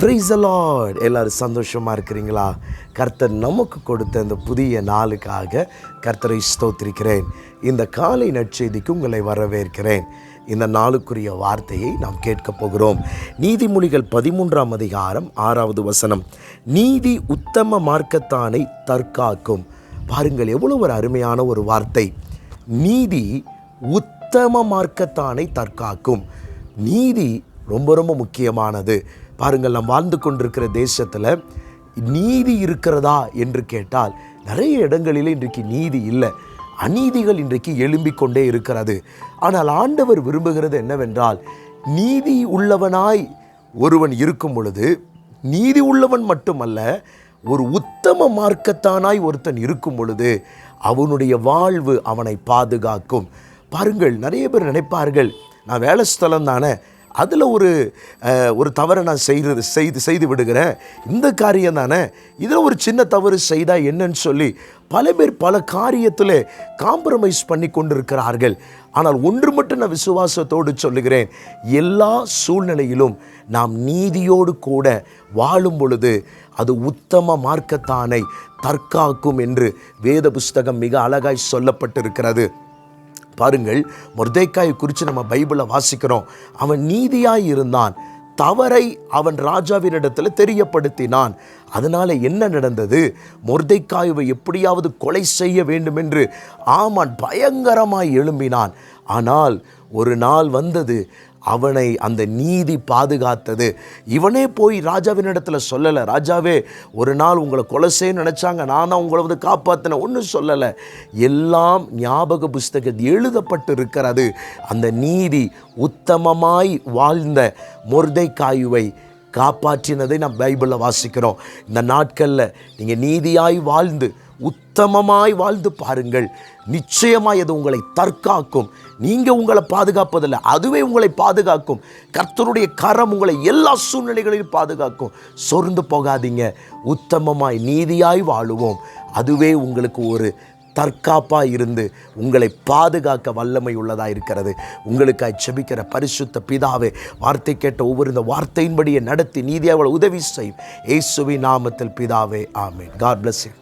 Price Lord எல்லோரும் சந்தோஷமாக இருக்கிறீங்களா? கர்த்தர் நமக்கு கொடுத்த இந்த புதிய நாளுக்காக கர்த்தரை ஸ்தோத்திருக்கிறேன். இந்த காலை நற்செய்திக்கு உங்களை வரவேற்கிறேன். இந்த நாளுக்குரிய வார்த்தையை நாம் கேட்கப் போகிறோம். நீதிமொழிகள் பதிமூன்றாம் அதிகாரம் ஆறாவது வசனம். நீதி உத்தம மார்க்கத்தானை தற்காக்கும். பாருங்கள் எவ்வளோ ஒரு அருமையான ஒரு வார்த்தை. நீதி உத்தம மார்க்கத்தானை தற்காக்கும். நீதி ரொம்ப ரொம்ப முக்கியமானது. பாருங்கள் நாம் வாழ்ந்து கொண்டிருக்கிற தேசத்தில் நீதி இருக்கிறதா என்று கேட்டால் நிறைய இடங்களில் இன்றைக்கு நீதி இல்லை. அநீதிகள் இன்றைக்கு எழும்பிக் கொண்டே இருக்கிறது. ஆனால் ஆண்டவர் விரும்புகிறது என்னவென்றால் நீதி உள்ளவனாய் ஒருவன் இருக்கும் பொழுது நீதி உள்ளவன் மட்டுமல்ல ஒரு உத்தம மார்க்கத்தானாய் ஒருத்தன் இருக்கும் பொழுது அவனுடைய வாழ்வு அவனை பாதுகாக்கும். பாருங்கள் நிறைய பேர் நினைப்பார்கள் நான் வேலை ஸ்தலம் தானே அதில் ஒரு ஒரு தவறை நான் செய்கிறது செய்து செய்து விடுகிறேன். இந்த காரியம் தானே? இதில் ஒரு சின்ன தவறு செய்தால் என்னன்னு சொல்லி பல பேர் பல காரியத்தில் காம்ப்ரமைஸ் பண்ணி கொண்டிருக்கிறார்கள். ஆனால் ஒன்று மட்டும் நான் விசுவாசத்தோடு சொல்லுகிறேன். எல்லா சூழ்நிலையிலும் நாம் நீதியோடு கூட வாழும் பொழுது அது உத்தம மார்க்கத்தானை தற்காக்கும் என்று வேத புஸ்தகம் மிக அழகாய் சொல்லப்பட்டிருக்கிறது. பாருங்கள் மொர்தேக்காயை குறித்து நம்ம பைபிளை வாசிக்கிறோம். அவன் நீதியாய் இருந்தான். தவறை அவன் ராஜாவினிடத்தில் தெரியப்படுத்தினான். அதனால என்ன நடந்தது? மொர்தைக்காயுவை எப்படியாவது கொலை செய்ய வேண்டும் என்று ஆமான் பயங்கரமாய் எழும்பினான். ஆனால் ஒரு நாள் வந்தது அவனை அந்த நீதி பாதுகாத்தது. இவனே போய் ராஜாவினிடத்தில் சொல்லலை ராஜாவே ஒரு நாள் உங்களை கொலசேன்னு நினச்சாங்க நான் தான் உங்களை வந்து காப்பாற்றினேன் ஒன்றும் சொல்லலை. எல்லாம் ஞாபக புஸ்தகத்தில் எழுதப்பட்டு இருக்கிறது அந்த நீதி உத்தமமாய் வாழ்ந்த மொர்தைக்காயுவை காப்பாற்றினதை நாம் பைபிளில் வாசிக்கிறோம். இந்த நாட்களில் நீங்கள் நீதியாய் வாழ்ந்து உத்தமமாய் வாழ்ந்து பாருங்கள். நிச்சயமாய் அது உங்களை தற்காக்கும். நீங்கள் உங்களை பாதுகாப்பதில்லை அதுவே உங்களை பாதுகாக்கும். கர்த்தருடைய கரம் உங்களை எல்லா சூழ்நிலைகளிலும் பாதுகாக்கும். சொர்ந்து போகாதீங்க. உத்தமமாய் நீதியாய் வாழுவோம். அதுவே உங்களுக்கு ஒரு தற்காப்பாக இருந்து உங்களை பாதுகாக்க வல்லமை உள்ளதாக இருக்கிறது. உங்களுக்காக செபிக்கிற பரிசுத்த பிதாவே வார்த்தை கேட்ட ஒவ்வொரு இந்த வார்த்தையின்படியே நடத்தி நீதியாக உதவி செய்யும். ஏசுவி நாமத்தில் பிதாவே ஆமீன். God bless you